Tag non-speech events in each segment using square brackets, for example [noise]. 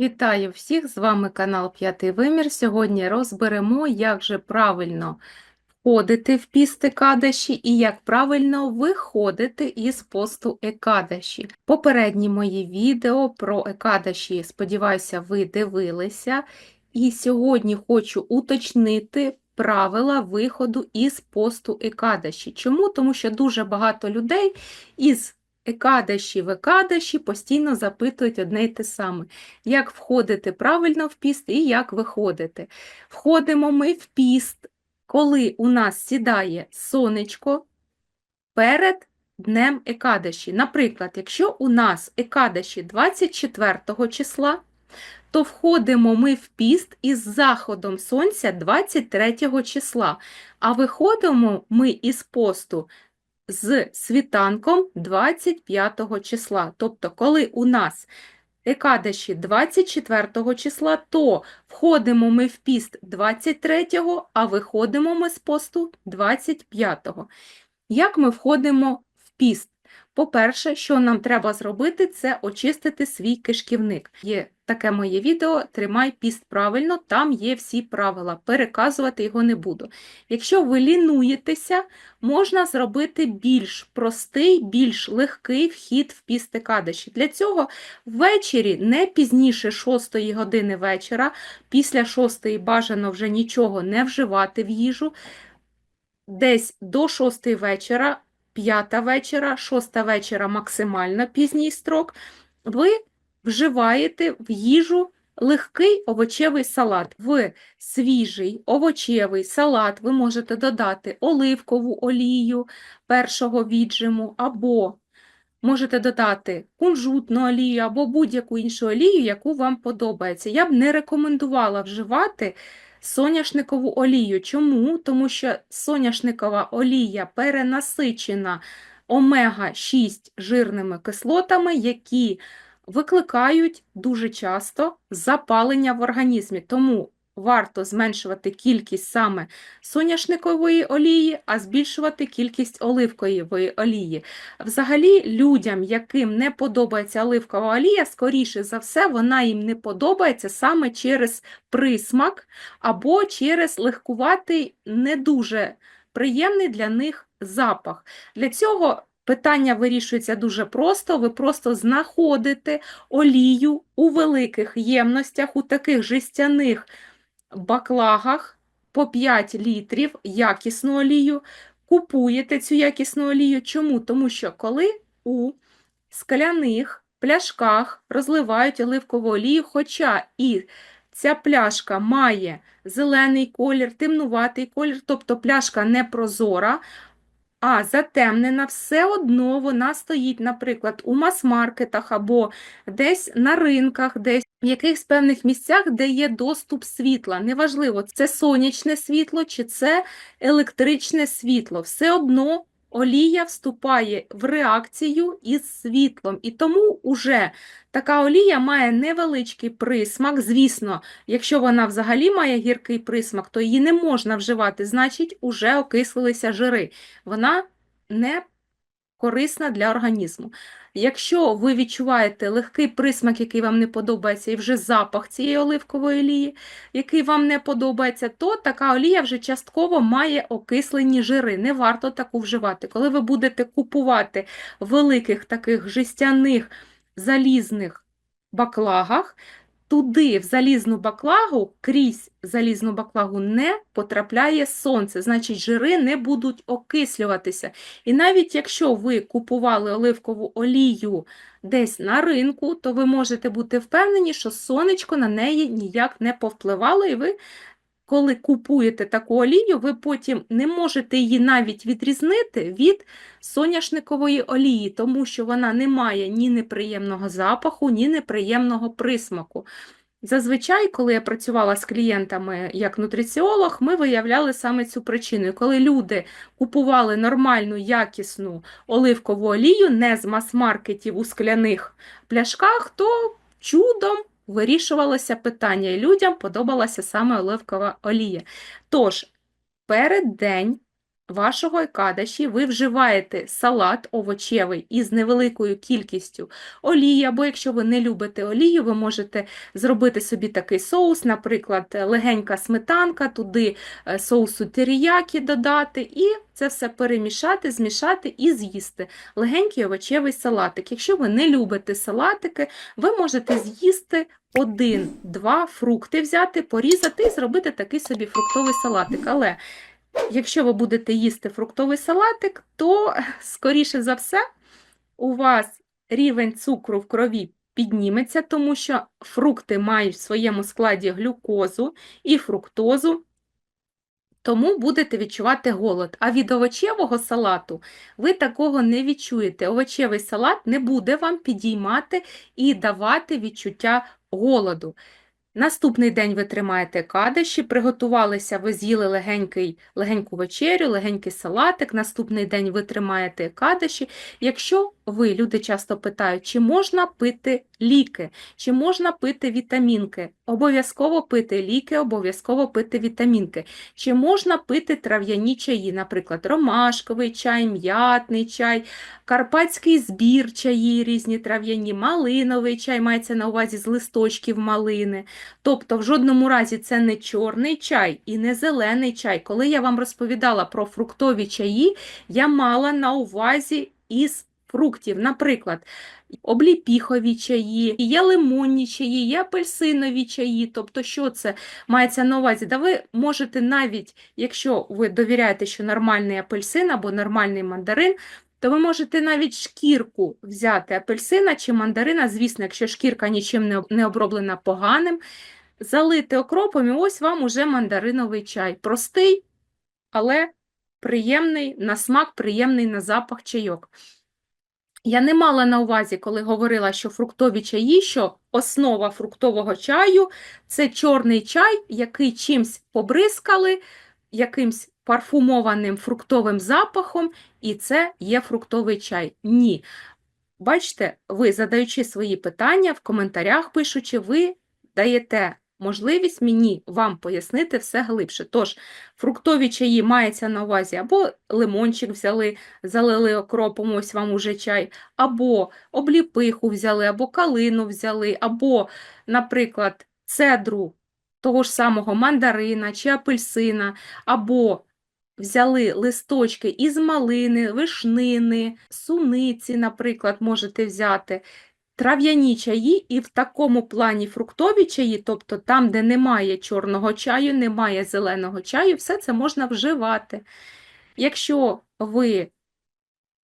Вітаю всіх! З вами канал П'ятий Вимір. Сьогодні розберемо, як же правильно входити в піст Екадаші і як правильно виходити із посту Екадаші. Попередні мої відео про Екадаші, сподіваюся, ви дивилися. І сьогодні хочу уточнити правила виходу із посту Екадаші. Чому? Тому що дуже багато людей із Екадаші в Екадаші постійно запитують одне й те саме як входити правильно в піст і як виходити. Входимо ми в піст, коли у нас сідає сонечко перед днем Екадаші. Наприклад, якщо у нас Екадаші 24 числа, то входимо ми в піст із заходом сонця 23 числа, а виходимо ми із посту з світанком 25 числа. Тобто, коли у нас Екадаші 24 числа, то входимо ми в піст 23, а виходимо ми з посту 25. Як ми входимо в піст? По-перше, що нам треба зробити, це очистити свій кишківник. Є таке моє відео Тримай піст правильно, там є всі правила, переказувати його не буду. Якщо ви лінуєтеся, можна зробити більш простий, більш легкий вхід в піст Екадаші. Для цього ввечері, не пізніше 6 години вечора, після 6 бажано вже нічого не вживати в їжу. Десь до 6 вечора п'ята вечора, шоста вечора максимально пізній строк, ви вживаєте в їжу легкий овочевий салат. В свіжий овочевий салат ви можете додати оливкову олію першого віджиму, або можете додати кунжутну олію, або будь-яку іншу олію, яку вам подобається. Я б не рекомендувала вживати соняшникову олію. Чому? Тому що соняшникова олія перенасичена омега-6 жирними кислотами, які викликають дуже часто запалення в організмі. Тому варто зменшувати кількість саме соняшникової олії, а збільшувати кількість оливкової олії. Взагалі, людям, яким не подобається оливкова олія, скоріше за все, вона їм не подобається саме через присмак або через легкуватий, не дуже приємний для них запах. Для цього Питання вирішується дуже просто. Ви просто знаходите олію у великих ємностях, у таких жестяних баклагах по 5 літрів якісну олію, купуєте цю якісну олію. Чому? Тому що коли у скляних пляшках розливають оливкову олію, хоча і ця пляшка має зелений колір, темнуватий колір, тобто пляшка не прозора, а затемнена, все одно вона стоїть, наприклад, у мас-маркетах або десь на ринках, десь в якихось певних місцях, де є доступ світла. Неважливо, це сонячне світло чи це електричне світло. Все одно олія вступає в реакцію із світлом. І тому уже така олія має невеличкий присмак. Звісно, якщо вона взагалі має гіркий присмак, то її не можна вживати, значить, уже окислилися жири. Вона не корисна для організму. Якщо ви відчуваєте легкий присмак, який вам не подобається, і вже запах цієї оливкової олії, який вам не подобається, то така олія вже частково має окислені жири. Не варто таку вживати. Коли ви будете купувати великих таких жестяних залізних баклагах, туди, в залізну баклагу, крізь залізну баклагу не потрапляє сонце, значить, жири не будуть окислюватися. І навіть якщо ви купували оливкову олію десь на ринку, то ви можете бути впевнені, що сонечко на неї ніяк не повпливало, і ви коли купуєте таку олію, ви потім не можете її навіть відрізнити від соняшникової олії, тому що вона не має ні неприємного запаху, ні неприємного присмаку. Зазвичай, коли я працювала з клієнтами як нутриціолог, ми виявляли саме цю причину. Коли люди купували нормальну, якісну оливкову олію, не з мас-маркетів у скляних пляшках, то чудом вирішувалося питання, і людям подобалася саме оливкова олія. Тож, перед день вашого кадаші ви вживаєте салат овочевий із невеликою кількістю олії, або якщо ви не любите олію, ви можете зробити собі такий соус, наприклад, легенька сметанка, туди е, соусу теріякі додати, і це все перемішати, змішати і з'їсти. Легенький овочевий салатик. Якщо ви не любите салатики, ви можете з'їсти один-два фрукти взяти, порізати і зробити такий собі фруктовий салатик. Але якщо ви будете їсти фруктовий салатик, то, скоріше за все, у вас рівень цукру в крові підніметься, тому що фрукти мають в своєму складі глюкозу і фруктозу, тому будете відчувати голод. А від овочевого салату ви такого не відчуєте. Овочевий салат не буде вам підіймати і давати відчуття голоду. Наступний день ви тримаєте кадиші, приготувалися, ви з'їли легенький, легеньку вечерю, легенький салатик. Наступний день ви тримаєте кадиші. Якщо ви, люди часто питають, чи можна пити ліки, чи можна пити вітамінки, обов'язково пити ліки, обов'язково пити вітамінки. Чи можна пити трав'яні чаї, наприклад, ромашковий чай, м'ятний чай, карпатський збір чаї, різні трав'яні, малиновий чай, мається на увазі з листочків малини. Тобто, в жодному разі це не чорний чай і не зелений чай. Коли я вам розповідала про фруктові чаї, я мала на увазі із фруктів, наприклад, обліпіхові чаї, є лимонні чаї, є апельсинові чаї. Тобто, що це мається на увазі? Да ви можете навіть, якщо ви довіряєте, що нормальний апельсин або нормальний мандарин, то ви можете навіть шкірку взяти апельсина чи мандарина, звісно, якщо шкірка нічим не оброблена поганим, залити окропом, і ось вам уже мандариновий чай. Простий, але приємний на смак, приємний на запах чайок. Я не мала на увазі, коли говорила, що фруктові чаї, що основа фруктового чаю це чорний чай, який чимсь побризкали, якимсь парфумованим фруктовим запахом, і це є фруктовий чай. Ні. Бачите, ви, задаючи свої питання в коментарях, пишучи, ви даєте можливість мені вам пояснити все глибше. Тож, фруктові чаї мається на увазі або лимончик взяли, залили окропом, ось вам уже чай, або обліпиху взяли, або калину взяли, або, наприклад, цедру того ж самого мандарина чи апельсина, або взяли листочки із малини, вишнини, суниці, наприклад, можете взяти. Трав'яні чаї і в такому плані фруктові чаї, тобто там, де немає чорного чаю, немає зеленого чаю, все це можна вживати. Якщо ви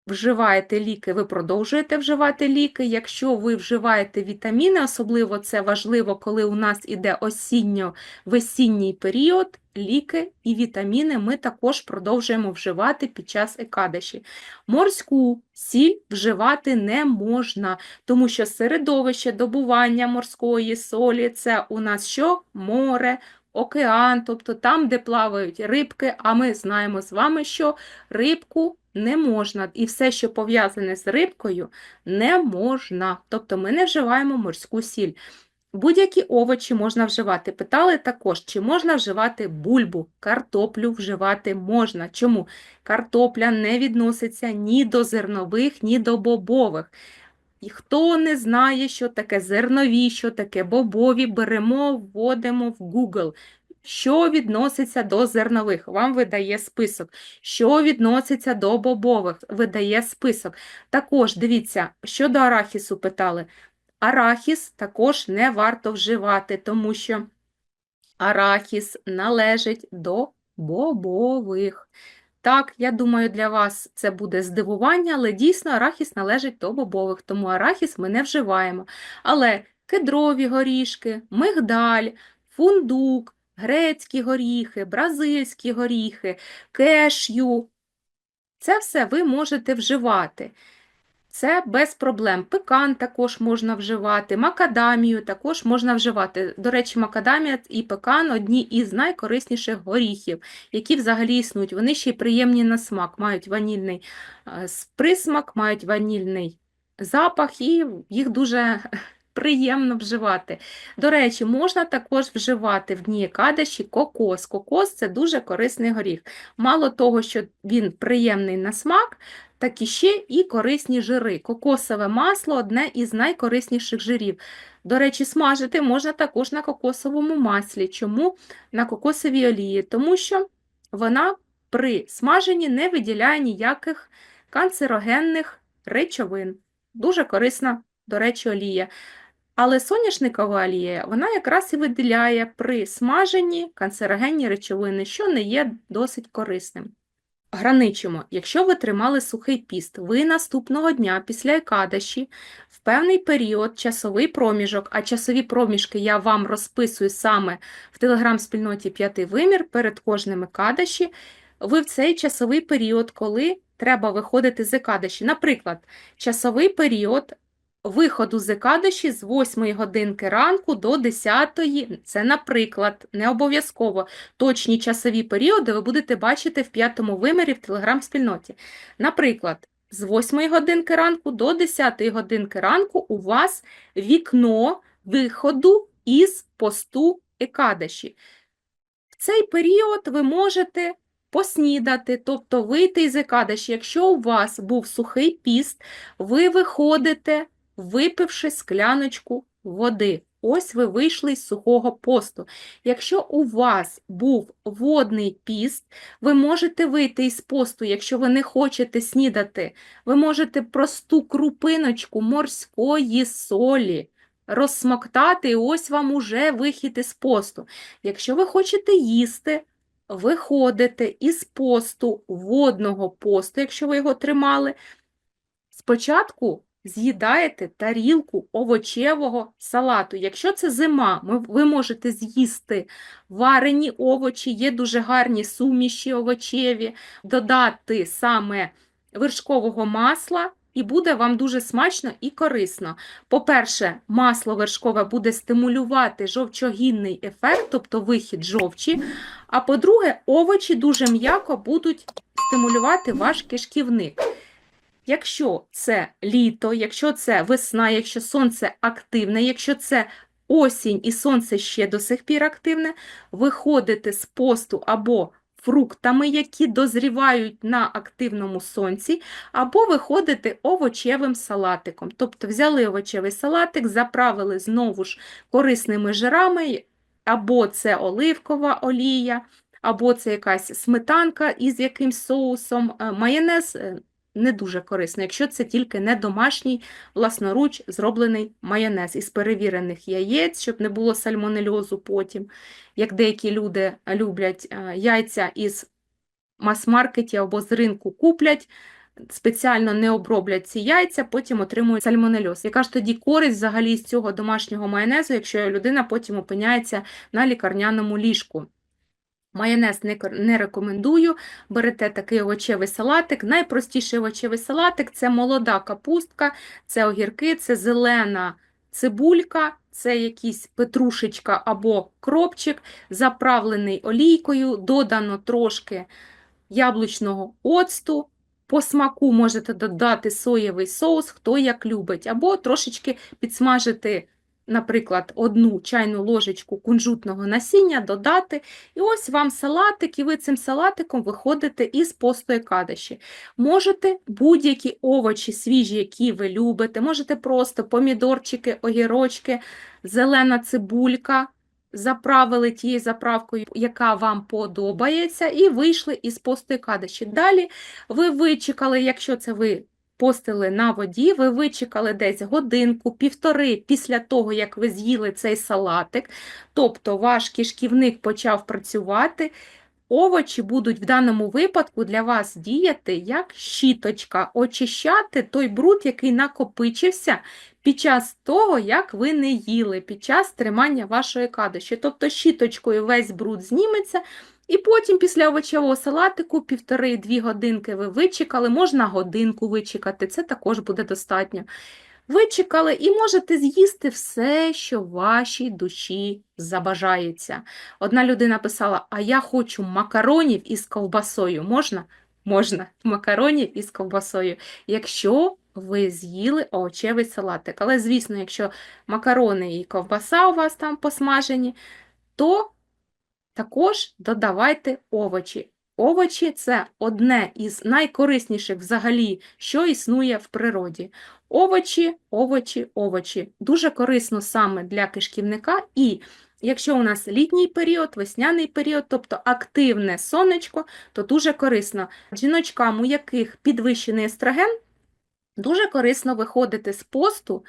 вживаєте ліки, ви продовжуєте вживати ліки. Якщо ви вживаєте вітаміни, особливо це важливо, коли у нас іде осінньо-весінній період, ліки і вітаміни ми також продовжуємо вживати під час екадаші. Морську сіль вживати не можна, тому що середовище добування морської солі це у нас що? Море, океан, тобто там, де плавають рибки, а ми знаємо з вами, що рибку не можна, і все, що пов'язане з рибкою, не можна. Тобто ми не вживаємо морську сіль. Будь-які овочі можна вживати. Питали також, чи можна вживати бульбу, картоплю вживати можна. Чому? Картопля не відноситься ні до зернових, ні до бобових. І хто не знає, що таке зернові, що таке бобові, беремо, вводимо в Google. Що відноситься до зернових? Вам видає список. Що відноситься до бобових? Видає список. Також дивіться, щодо арахісу питали. Арахіс також не варто вживати, тому що арахіс належить до бобових. Так, я думаю, для вас це буде здивування, але дійсно арахіс належить до бобових, тому арахіс ми не вживаємо. Але кедрові горішки, мигдаль, фундук, грецькі горіхи, бразильські горіхи, кешю – це все ви можете вживати. Це без проблем. Пекан також можна вживати, макадамію також можна вживати. До речі, макадамія і пекан одні із найкорисніших горіхів, які взагалі існують. Вони ще й приємні на смак, мають ванільний е, присмак, мають ванільний запах, і їх дуже приємно вживати. До речі, можна також вживати в дні кадиші кокос. Кокос це дуже корисний горіх. Мало того, що він приємний на смак, так і ще і корисні жири. Кокосове масло одне із найкорисніших жирів. До речі, смажити можна також на кокосовому маслі. Чому на кокосовій олії? Тому що вона при смаженні не виділяє ніяких канцерогенних речовин. Дуже корисна, до речі, олія. Але соняшникова олія, вона якраз і виділяє при смаженні канцерогенні речовини, що не є досить корисним. Граничимо, якщо ви тримали сухий піст, ви наступного дня після екадаші в певний період, часовий проміжок, а часові проміжки я вам розписую саме в телеграм-спільноті П'ятий вимір перед кожним екадаші, ви в цей часовий період, коли треба виходити з екадаші. Наприклад, часовий період виходу з екадаші з 8 годинки ранку до 10, це, наприклад, не обов'язково. Точні часові періоди ви будете бачити в п'ятому вимірі в телеграм-спільноті. Наприклад, з 8 годинки ранку до 10 годинки ранку у вас вікно виходу із посту екадаші. В цей період ви можете поснідати, тобто вийти із екадаші. Якщо у вас був сухий піст, ви виходите, випивши скляночку води. Ось ви вийшли з сухого посту. Якщо у вас був водний піст, ви можете вийти із посту, якщо ви не хочете снідати. Ви можете просту крупиночку морської солі розсмоктати, і ось вам уже вихід із посту. Якщо ви хочете їсти, виходите із посту, водного посту, якщо ви його тримали, спочатку з'їдаєте тарілку овочевого салату. Якщо це зима, ви можете з'їсти варені овочі, є дуже гарні суміші овочеві, додати саме вершкового масла, і буде вам дуже смачно і корисно. По-перше, масло вершкове буде стимулювати жовчогінний ефект, тобто вихід жовчі. А по-друге, овочі дуже м'яко будуть стимулювати ваш кишківник. Якщо це літо, якщо це весна, якщо сонце активне, якщо це осінь і сонце ще до сих пір активне, виходите з посту або фруктами, які дозрівають на активному сонці, або виходите овочевим салатиком. Тобто взяли овочевий салатик, заправили знову ж корисними жирами, або це оливкова олія, або це якась сметанка із якимсь соусом, Е, майонез е, не дуже корисно, якщо це тільки не домашній власноруч зроблений майонез із перевірених яєць, щоб не було сальмонельозу потім, як деякі люди люблять е, яйця із мас-маркеті або з ринку куплять, спеціально не оброблять ці яйця, потім отримують сальмонельоз. Яка ж тоді користь взагалі з цього домашнього майонезу, якщо людина потім опиняється на лікарняному ліжку? Майонез не, рекомендую. Берете такий овочевий салатик. Найпростіший овочевий салатик це молода капустка, це огірки, це зелена цибулька, це якісь петрушечка або кропчик, заправлений олійкою, додано трошки яблучного оцту. По смаку можете додати соєвий соус, хто як любить, або трошечки підсмажити, наприклад, одну чайну ложечку кунжутного насіння, додати. І ось вам салатик, і ви цим салатиком виходите із постої кадиші. Можете будь-які овочі свіжі, які ви любите, можете просто помідорчики, огірочки, зелена цибулька, заправили тією заправкою, яка вам подобається, і вийшли із постої кадиші. Далі ви вичекали, якщо це ви постили на воді, ви вичекали десь годинку, півтори після того, як ви з'їли цей салатик, тобто ваш кишківник почав працювати, овочі будуть в даному випадку для вас діяти як щіточка, очищати той бруд, який накопичився під час того, як ви не їли, під час тримання вашої кадиші. Тобто щіточкою весь бруд зніметься, і потім після овочевого салатику півтори-дві годинки ви вичекали, можна годинку вичекати, це також буде достатньо. Вичекали і можете з'їсти все, що вашій душі забажається. Одна людина писала: А я хочу макаронів із ковбасою. Можна? Можна. Макаронів із ковбасою. Якщо ви з'їли овочевий салатик. Але, звісно, якщо макарони і ковбаса у вас там посмажені, то також додавайте овочі. Овочі це одне із найкорисніших взагалі, що існує в природі. Овочі, овочі, овочі. Дуже корисно саме для кишківника. І якщо у нас літній період, весняний період, тобто активне сонечко, то дуже корисно. Жіночкам, у яких підвищений естроген, дуже корисно виходити з посту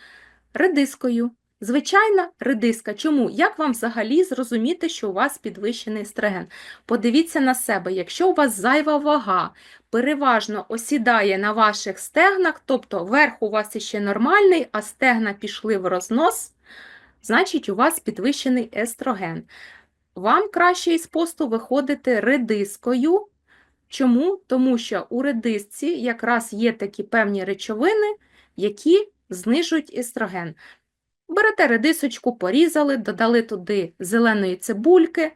редискою. Звичайна редиска. Чому? Як вам взагалі зрозуміти, що у вас підвищений естроген? Подивіться на себе, якщо у вас зайва вага переважно осідає на ваших стегнах, тобто верх у вас іще нормальний, а стегна пішли в рознос, значить у вас підвищений естроген. Вам краще із посту виходити редискою. Чому? Тому що у редисці якраз є такі певні речовини, які знижують естроген. Берете редисочку, порізали, додали туди зеленої цибульки,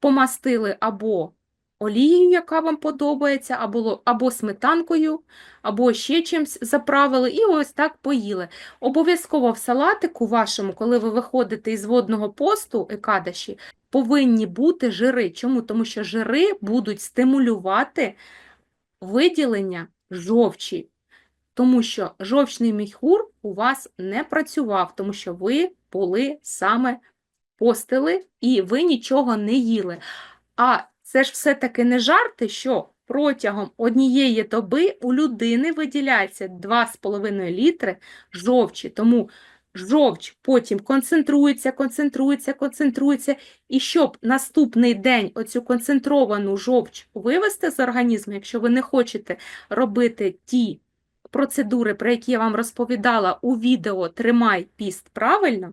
помастили або олією, яка вам подобається, або, або сметанкою, або ще чимось заправили, і ось так поїли. Обов'язково в салатику вашому, коли ви виходите із водного посту екадаші, повинні бути жири. Чому? Тому що жири будуть стимулювати виділення жовчі. Тому що жовчний міхур у вас не працював, тому що ви були саме постили і ви нічого не їли. А це ж все-таки не жарти, що протягом однієї доби у людини виділяється 2,5 літри жовчі. Тому жовч потім концентрується, концентрується, концентрується. І щоб наступний день оцю концентровану жовч вивести з організму, якщо ви не хочете робити ті процедури, про які я вам розповідала у відео Тримай піст правильно,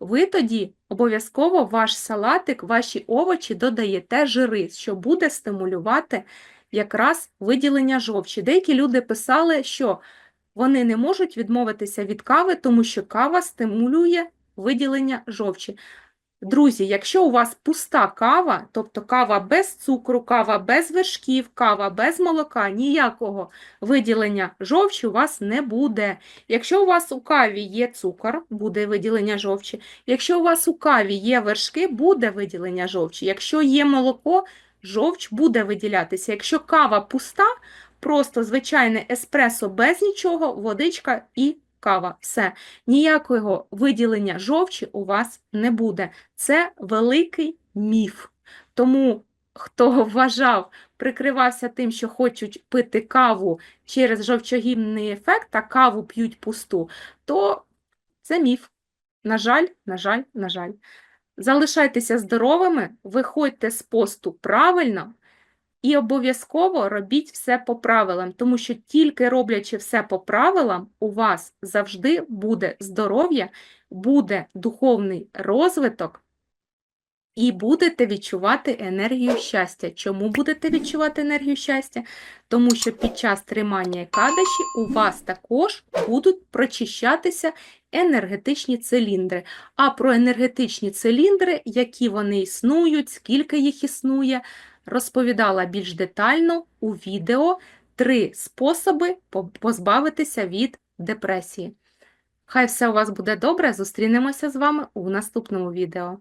ви тоді обов'язково ваш салатик, ваші овочі додаєте жири, що буде стимулювати якраз виділення жовчі. Деякі люди писали, що вони не можуть відмовитися від кави, тому що кава стимулює виділення жовчі. Друзі, якщо у вас пуста кава, тобто кава без цукру, кава без вершків, кава без молока, ніякого виділення жовчі у вас не буде. Якщо у вас у каві є цукор, буде виділення жовчі. Якщо у вас у каві є вершки, буде виділення жовчі. Якщо є молоко, жовч буде виділятися. Якщо кава пуста, просто звичайне еспресо без нічого, водичка і кава. Все. Ніякого виділення жовчі у вас не буде. Це великий міф. Тому, хто [laughs] вважав, прикривався тим, що хочуть пити каву через жовчогінний ефект, а каву п'ють пусту, то це міф. На жаль, на жаль, на жаль. Залишайтеся здоровими, виходьте з посту правильно і обов'язково робіть все по правилам, тому що тільки роблячи все по правилам, у вас завжди буде здоров'я, буде духовний розвиток. І будете відчувати енергію щастя. Чому будете відчувати енергію щастя? Тому що під час тримання екадаші у вас також будуть прочищатися енергетичні циліндри. А про енергетичні циліндри, які вони існують, скільки їх існує, розповідала більш детально у відео три способи позбавитися від депресії. Хай все у вас буде добре, зустрінемося з вами у наступному відео.